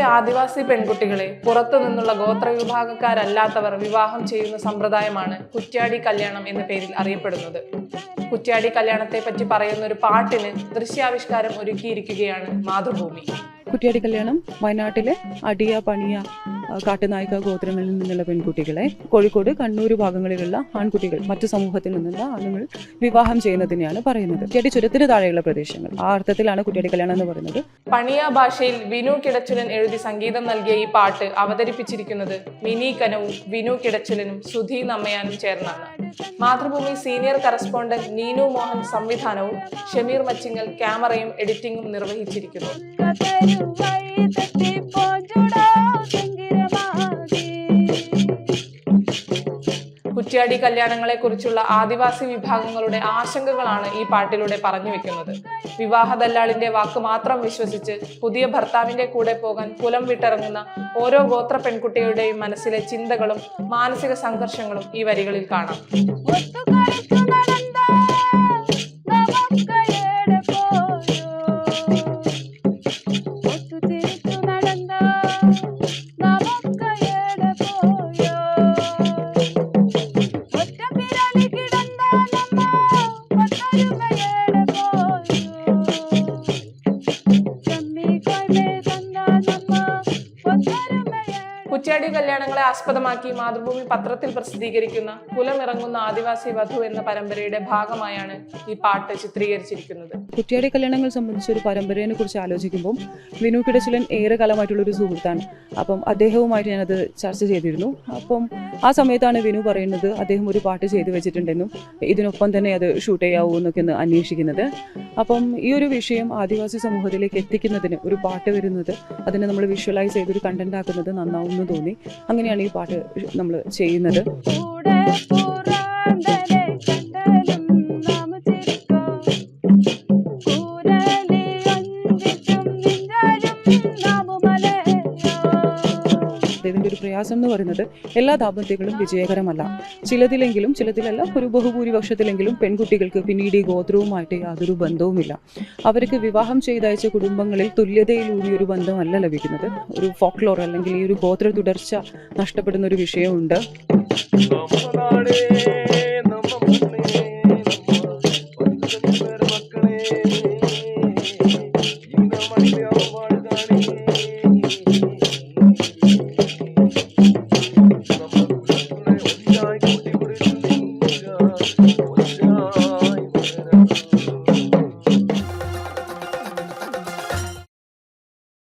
ആദിവാസി പെൺകുട്ടികളെ പുറത്തു നിന്നുള്ള ഗോത്ര വിഭാഗക്കാരല്ലാത്തവർ വിവാഹം ചെയ്യുന്ന സമ്പ്രദായമാണ് കുറ്റ്യാടി കല്യാണം എന്ന പേരിൽ അറിയപ്പെടുന്നത്. കുറ്റ്യാടി കല്യാണത്തെ പറ്റി പറയുന്ന ഒരു പാട്ടിന് ദൃശ്യാവിഷ്കാരം ഒരുക്കിയിരിക്കുകയാണ് മാതൃഭൂമി. കുറ്റ്യാടി കല്യാണം വയനാട്ടിലെ അടിയ പണിയ കാട്ടുനായിക ഗോത്രങ്ങളിൽ നിന്നുള്ള പെൺകുട്ടികളെ കോഴിക്കോട് കണ്ണൂർ ഭാഗങ്ങളിലുള്ള ആൺകുട്ടികൾ മറ്റു സമൂഹത്തിൽ നിന്നുള്ള ആണുങ്ങൾ വിവാഹം ചെയ്യുന്നതിനെയാണ് പറയുന്നത്. കുട്ടിയുടെ ചുരത്തിന് താഴെയുള്ള പ്രദേശങ്ങൾ. ആ അർത്ഥത്തിലാണ് കുട്ടിയുടെ കല്യാണം എന്ന് പറയുന്നത്. പണിയ ഭാഷയിൽ വിനു കിടച്ചുലൻ എഴുതി സംഗീതം നൽകിയ ഈ പാട്ട് അവതരിപ്പിച്ചിരിക്കുന്നത് മിനി കനവും വിനു കിടച്ചുലനും സുധി നമ്മയാനും ചേർന്നാണ്. മാതൃഭൂമി സീനിയർ കറസ്പോണ്ടന്റ് നീനു മോഹൻ സംവിധാനവും ഷമീർ മച്ചിങ്ങൽ ക്യാമറയും എഡിറ്റിംഗും നിർവഹിച്ചിരിക്കുന്നു. കുറ്റ്യാടി കല്യാണങ്ങളെ കുറിച്ചുള്ള ആദിവാസി വിഭാഗങ്ങളുടെ ആശങ്കകളാണ് ഈ പാട്ടിലൂടെ പറഞ്ഞു വെക്കുന്നത്. വിവാഹ ദല്ലാളിന്റെ വാക്ക് മാത്രം വിശ്വസിച്ച് പുതിയ ഭർത്താവിന്റെ കൂടെ പോകാൻ കുലം വിട്ടിറങ്ങുന്ന ഓരോ ഗോത്ര പെൺകുട്ടികളുടെയും മനസ്സിലെ ചിന്തകളും മാനസിക സംഘർഷങ്ങളും ഈ വരികളിൽ കാണാം. കുറ്റ്യാടി കല്യാണങ്ങളെ ആസ്പദമാക്കി മാതൃഭൂമി പത്രത്തിൽ പ്രസിദ്ധീകരിക്കുന്ന കുലമിറങ്ങുന്ന ആദിവാസി വധു എന്ന പരമ്പരയുടെ ഭാഗമായാണ് ഈ പാട്ട് ചിത്രീകരിച്ചിരിക്കുന്നത്. കുറ്റിയാടി കല്യാണങ്ങൾ സംബന്ധിച്ച ഒരു പരമ്പരയെ കുറിച്ച് ആലോചിക്കുമ്പോൾ വിനു കിടച്ചിലൻ ഏറെ കാലമായിട്ടുള്ള ഒരു സുഹൃത്താണ്. അപ്പം അദ്ദേഹവുമായിട്ട് ഞാനത് ചർച്ച ചെയ്തിരുന്നു. അപ്പം ആ സമയത്താണ് വിനു പറയുന്നത് അദ്ദേഹം ഒരു പാട്ട് ചെയ്തു വെച്ചിട്ടുണ്ടെന്നും ഇതിനൊപ്പം തന്നെ അത് ഷൂട്ട് ചെയ്യാവൂ എന്നൊക്കെ ഒന്ന് അന്വേഷിക്കുന്നത്. അപ്പം ഈ ഒരു വിഷയം ആദിവാസി സമൂഹത്തിലേക്ക് എത്തിക്കുന്നതിന് ഒരു പാട്ട് വരുന്നത് അതിനെ നമ്മൾ വിഷ്വലൈസ് ചെയ്തൊരു കണ്ടന്റ് ആക്കുന്നത് നന്നാവും എന്ന് തോന്നി. അങ്ങനെയാണ് ഈ പാട്ട് നമ്മൾ ചെയ്യുന്നത്. പ്രയാസം എന്ന് പറയുന്നത് എല്ലാ ദാമ്പത്യങ്ങളും വിജയകരമല്ല. ചിലതിലെങ്കിലും ചിലതിലല്ല ഒരു ബഹുഭൂരിപക്ഷത്തിലെങ്കിലും പെൺകുട്ടികൾക്ക് പിന്നീട് ഈ ഗോത്രവുമായിട്ട് യാതൊരു ബന്ധവുമില്ല. അവർക്ക് വിവാഹം ചെയ്തയച്ച കുടുംബങ്ങളിൽ തുല്യതയിലൂടി ഒരു ബന്ധമല്ല ലഭിക്കുന്നത്. ഒരു ഫോക്ലോർ അല്ലെങ്കിൽ ഈ ഒരു ഗോത്ര തുടർച്ച നഷ്ടപ്പെടുന്ന ഒരു വിഷയമുണ്ട്. നമ്മളാടേ